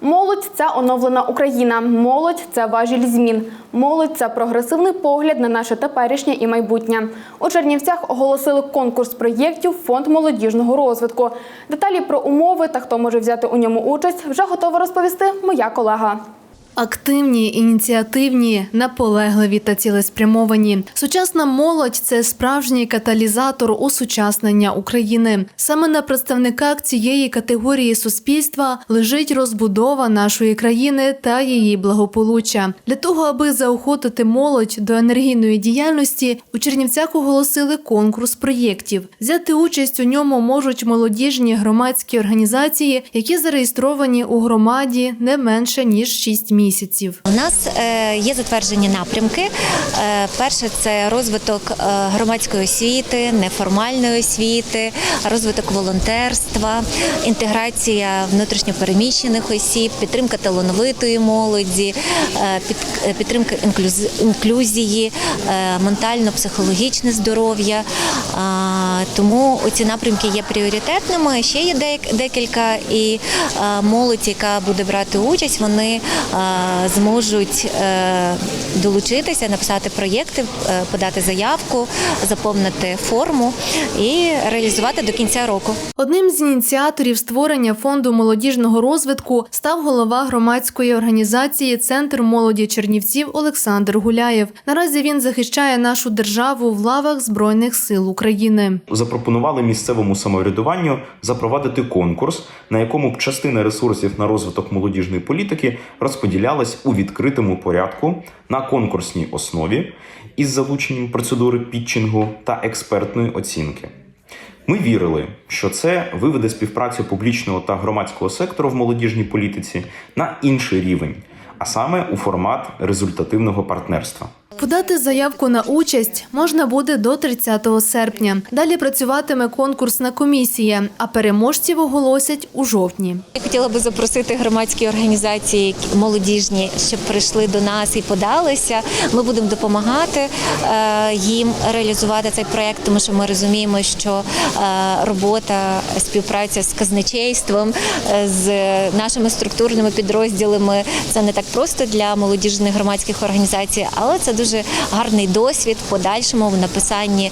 Молодь це оновлена Україна. Молодь це важіль змін. Молодь це прогресивний погляд на наше теперішнє і майбутнє. У Чернівцях оголосили конкурс проєктів Фонд молодіжного розвитку. Деталі про умови та хто може взяти у ньому участь вже готова розповісти моя колега. Активні, ініціативні, наполегливі та цілеспрямовані. Сучасна молодь це справжній каталізатор осучаснення України. Саме на представниках цієї категорії суспільства лежить розбудова нашої країни та її благополуччя. Для того, аби заохотити молодь до енергійної діяльності, у Чернівцях оголосили конкурс проєктів. Взяти участь у ньому можуть молодіжні громадські організації, які зареєстровані у громаді не менше ніж 6 місяців. У нас е, є затверджені напрямки. Е, Перше це розвиток е, громадської освіти, неформальної освіти, розвиток волонтерства, інтеграція внутрішньопереміщених осіб, підтримка талановитої молоді, під- підтримка інклюз- інклюзії, ментально-психологічне здоров'я. Тому ці напрямки є пріоритетними. Ще є декілька, і е, молодь, яка буде брати участь, вони е, зможуть е, долучитися, написати проєкти, подати заявку, заповнити форму і реалізувати до кінця року. Одним з ініціаторів створення фонду молодіжного розвитку став голова громадської організації Центр молоді Чернівців Олександр Гуляєв. Наразі він захищає нашу державу в лавах Збройних сил України. Запропонували місцевому самоврядуванню запровадити конкурс, на якому б частина ресурсів на розвиток молодіжної політики розподілялась у відкритому порядку на конкурсній основі із залученням процедури пітчингу та експертної оцінки. Ми вірили, що це виведе співпрацю публічного та громадського сектору в молодіжній політиці на інший рівень, а саме у формат результативного партнерства. Подати заявку на участь можна буде до 30 серпня. Далі працюватиме конкурсна комісія, а переможців оголосять у жовтні. Я хотіла би запросити громадські організації молодіжні, щоб прийшли до нас і подалися. Ми будемо допомагати е, їм реалізувати цей проект, тому що ми розуміємо, що е, робота, співпраця з казначейством, е, з нашими структурними підрозділами це не так просто для молодіжних громадських організацій, але це дуже гарний досвід в подальшому в написанні е,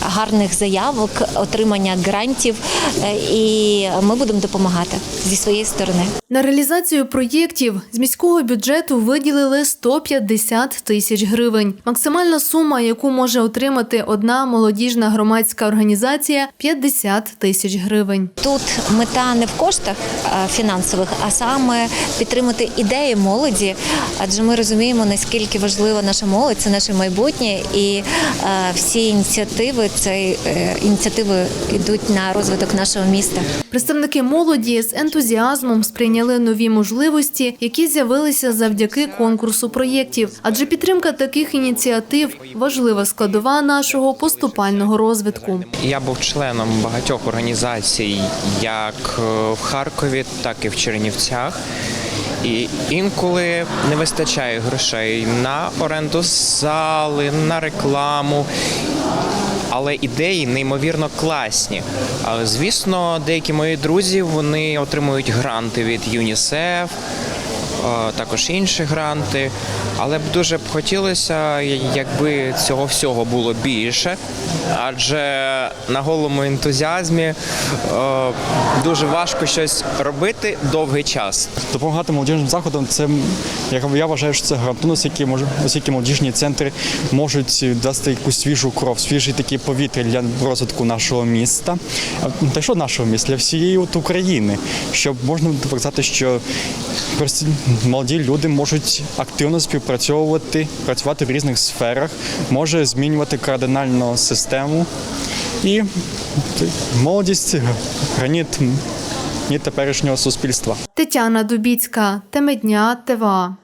гарних заявок, отримання грантів, е, і ми будемо допомагати зі своєї сторони. На реалізацію проєктів з міського бюджету виділили 150 тисяч гривень. Максимальна сума, яку може отримати одна молодіжна громадська організація 50 тисяч гривень. Тут мета не в коштах е, фінансових, а саме підтримати ідеї молоді, адже ми розуміємо, наскільки важлива наша молодь, це наше майбутнє, і е, всі ініціативи це е, ініціативи йдуть на розвиток нашого міста. Представники молоді з ентузіазмом сприйняли нові можливості, які з'явилися завдяки конкурсу проєктів. Адже підтримка таких ініціатив важлива складова нашого поступального розвитку. Я був членом багатьох організацій, як е, в Харкові, так і в Чернівцях. І інколи не вистачає грошей на оренду зали, на рекламу. Але ідеї неймовірно класні. Звісно, деякі мої друзі вони отримують гранти від ЮНІСЕФ, також інші гранти. Але б дуже б хотілося, якби цього всього було більше, адже на голому ентузіазмі е, дуже важко щось робити довгий час. Допомагати молодіжним заходам це я вважаю, що це гарантовано, оскільки може оскільки молодіжні центри можуть дати якусь свіжу кров, свіжий такий повітря для розвитку нашого міста, А, та що нашого міста, для всієї от України, щоб можна показати, що молоді люди можуть активно співпрацьовувати, працювати в різних сферах, може змінювати кардинально систему і молодість граніт теперішнього суспільства. Тетяна Дубіцька, теме дня, ТВА.